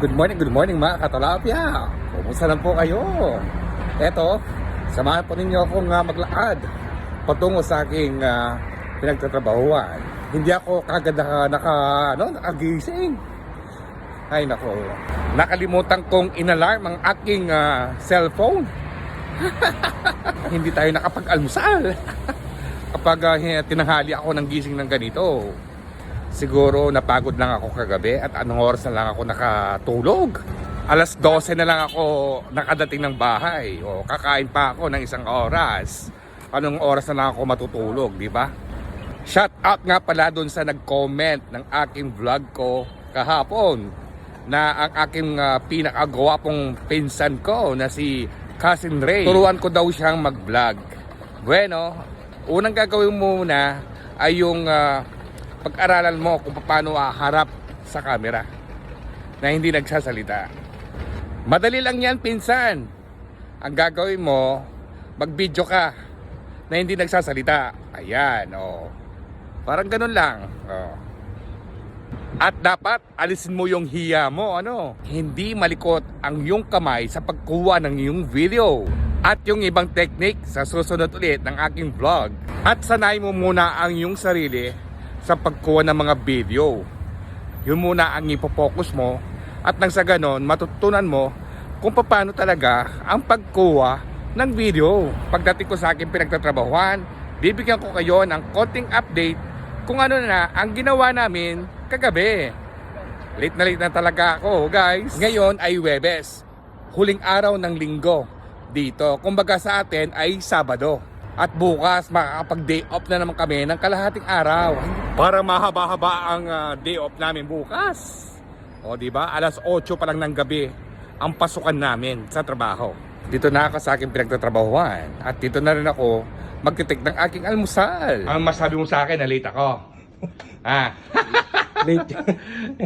Good morning, good morning mga katalapya. Kumusta lang po kayo? Eto, samahan po ninyo akong uh, maglakad patungo sa aking uh, pinagtatrabahuan. Hindi ako kagad naka, naka, ano, nakagising. Ay nako, nakalimutan kong inalarm ang aking uh, cellphone. Hindi tayo nakapag-almusal. Kapag uh, tinanghali ako ng gising ng ganito, siguro napagod lang ako kagabi at anong oras na lang ako nakatulog. Alas 12 na lang ako nakadating ng bahay. O kakain pa ako ng isang oras. Anong oras na lang ako matutulog, di ba? Shout out nga pala doon sa nag-comment ng aking vlog ko kahapon na ang aking uh, pinakagawapong pinsan ko na si Cousin Ray. Turuan ko daw siyang mag-vlog. Bueno, unang gagawin mo muna ay yung uh, pag-aralan mo kung paano haharap sa camera na hindi nagsasalita. Madali lang yan, pinsan. Ang gagawin mo, mag-video ka na hindi nagsasalita. Ayan, oh. Parang ganun lang. Oh. At dapat alisin mo yung hiya mo, ano? Hindi malikot ang iyong kamay sa pagkuha ng iyong video. At yung ibang technique sa susunod ulit ng aking vlog. At sanay mo muna ang iyong sarili sa pagkuha ng mga video. Yun muna ang ipopokus mo at nang sa ganon matutunan mo kung paano talaga ang pagkuha ng video. Pagdating ko sa aking pinagtatrabahuan, bibigyan ko kayo ng konting update kung ano na ang ginawa namin kagabi. Late na late na talaga ako guys. Ngayon ay Webes, huling araw ng linggo dito. Kumbaga sa atin ay Sabado. At bukas makakapag-day off na naman kami ng kalahating araw. Para mahaba-haba ang ah, day off namin bukas. O di ba? Alas 8 pa lang ng gabi ang pasukan namin sa trabaho. Dito na ako sa aking pinagtatrabahuan at dito na rin ako magtitik ng aking almusal. Ang masabi mo sa akin na late ako. ah. Late.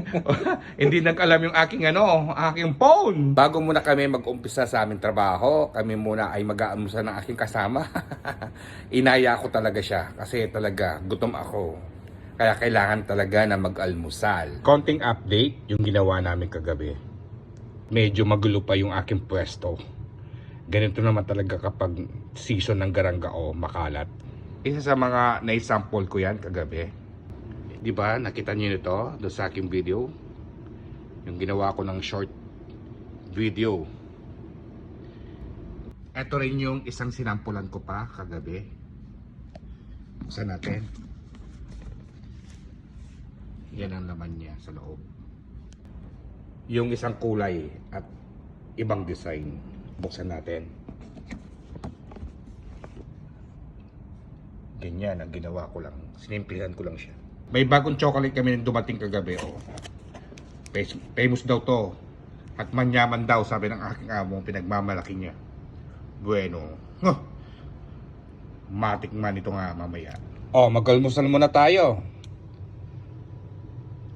Hindi nag-alam yung aking ano, aking phone. Bago muna kami mag-umpisa sa aming trabaho, kami muna ay mag-aamusa ng aking kasama. Inaya ko talaga siya kasi talaga gutom ako. Kaya kailangan talaga na mag-almusal. Konting update yung ginawa namin kagabi. Medyo magulo pa yung aking pwesto. Ganito naman talaga kapag season ng garanggao makalat. Isa sa mga na-sample ko yan kagabi. Di ba? Nakita niyo nito doon sa aking video. Yung ginawa ko ng short video. Ito rin yung isang sinampulan ko pa kagabi. Buksan natin. Yan ang laman niya sa loob. Yung isang kulay at ibang design. Buksan natin. Ganyan ang ginawa ko lang. Sinimplihan ko lang siya. May bagong chocolate kami nang dumating kagabi. Oh. Famous daw to. At manyaman daw, sabi ng aking amo, pinagmamalaki niya. Bueno. Huh. Matikman ito nga mamaya. Oh, mag-almusal muna tayo.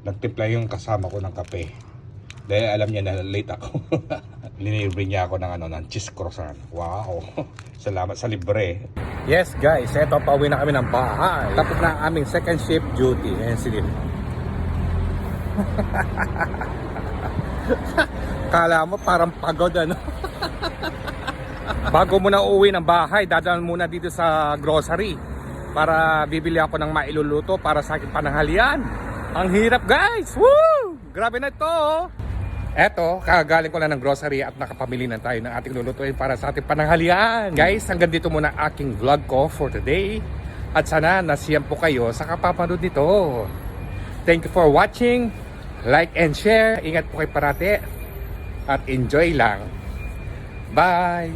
Nagtimpla yung kasama ko ng kape. Dahil alam niya na late ako. Linilibre niya ako ng ano ng cheese croissant. Wow. Salamat sa libre. Yes guys, eto pauwi na kami ng bahay. Tapos na aming second shift duty. Ayan si Lim. Kala mo parang pagod ano. Bago mo na uuwi ng bahay, dadaan muna dito sa grocery para bibili ako ng mailuluto para sa aking pananghalian. Ang hirap guys! Woo! Grabe na ito! oh. Eto, kagaling ko lang ng grocery at nakapamili na tayo ng ating lulutuin para sa ating pananghalian. Guys, hanggang dito muna aking vlog ko for today. At sana nasiyan po kayo sa kapapanood nito. Thank you for watching. Like and share. Ingat po kayo parate. At enjoy lang. Bye!